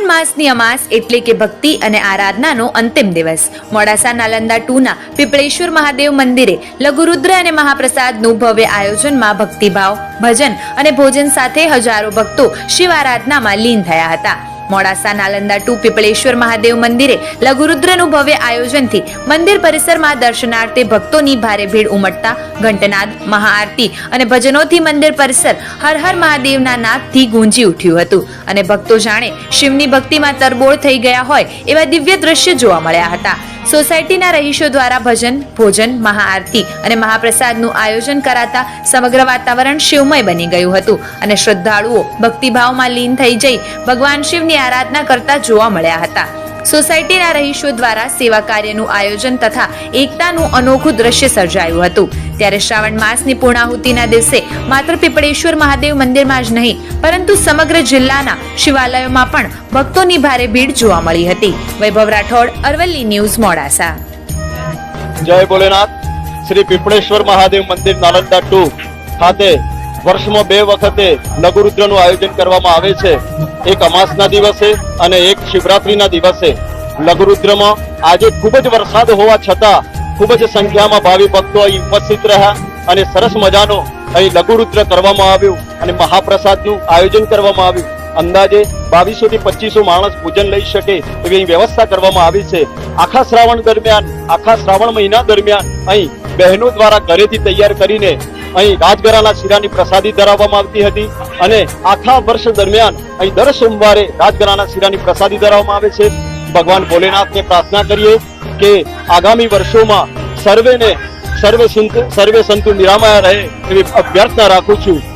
શ્રાવણ માસની અમાસ એટલે કે ભક્તિ અને આરાધનાનો અંતિમ દિવસ. મોડાસા નાલંદા ટુના પીપળેશ્વર મહાદેવ મંદિરે લઘુરુદ્ર અને મહાપ્રસાદનું ભવ્ય આયોજનમાં ભક્તિભાવ, ભજન અને ભોજન સાથે હજારો ભક્તો શિવ આરાધનામાં લીન થયા હતા. મોડાસા નાલંદા ટુ પીપળેશ્વર મહાદેવ મંદિરે લઘુરુદ્રનું ભવ્ય આયોજનથી મંદિર પરિસરમાં દર્શનાર્થે ભક્તોની ભારે ભીડ ઉમટતા ઘંટનાદ, મહાઆરતી અને ભજનોથી મંદિર પરિસર હર હર મહાદેવના નાદથી ગુંજી ઉઠ્યું હતું. અને ભક્તો જાણે શિવની ભક્તિમાં તરબોળ થઈ ગયા હોય એવા દિવ્ય દ્રશ્ય જોવા મળ્યા હતા. સોસાયટીના રહીશો દ્વારા ભજન, ભોજન, મહાઆરતી અને મહાપ્રસાદનું આયોજન કરાતા સમગ્ર વાતાવરણ શિવમય બની ગયું હતું. અને શ્રદ્ધાળુઓ ભક્તિભાવમાં લીન થઈ જઈ ભગવાન શિવની આરાધના કરતા જોવા મળ્યા હતા. સોસાયટીના રહીશો દ્વારા સેવા કાર્યનું આયોજન તથા એકતાનું અનોખું દ્રશ્ય સર્જાયું હતું. ત્યારે શ્રાવણ માસની પૂર્ણાહુતિના દિવસે માત્ર પીપળેશ્વર મહાદેવ મંદિરમાં જ નહીં, પરંતુ સમગ્ર જિલ્લાના શિવાલયોમાં પણ ભક્તોની ભારે ભીડ જોવા મળી હતી. વૈભવ રાઠોડ, અરવલ્લી ન્યૂઝ, મોડાસા. જય ભોલેનાથ. શ્રી પીપળેશ્વર મહાદેવ મંદિર નાલંદા ટુ ખાતે વર્ષમાં બે વખતે લઘુરુદ્રનું આયોજન કરવામાં આવે છે. એક અમાસના દિવસે અને એક શિવરાત્રીના દિવસે. લઘુરુદ્રમાં આજે ખૂબ જ વરસાદ હોવા છતાં ખૂબ જ સંખ્યામાં ભાવિ ભક્તો અહીં ઉપસ્થિત રહ્યા અને સરસ મજાનો અહીં લઘુરુદ્ર કરવામાં આવ્યું અને મહાપ્રસાદનું આયોજન કરવામાં આવ્યું. અંદાજે બાવીસો થી પચીસો માણસ પૂજન લઈ શકે એવી વ્યવસ્થા કરવામાં આવી છે. આખા શ્રાવણ દરમિયાન, આખા શ્રાવણ મહિના દરમિયાન અહીં બહેનો દ્વારા ઘરેથી તૈયાર કરીને અહીં રાજગરાના શીરાની પ્રસાદી ધરાવવામાં આવતી હતી અને આખા વર્ષ દરમિયાન અહીં દર સોમવારે રાજગરાના શીરાની પ્રસાદી ધરાવવામાં આવે છે. ભગવાન ભોલેનાથને પ્રાર્થના કરીએ કે આગામી વર્ષોમાં સર્વેને સર્વે સંતુ સર્વે સંતો નિરામયા રહે એવી અભ્યર્થના રાખું છું.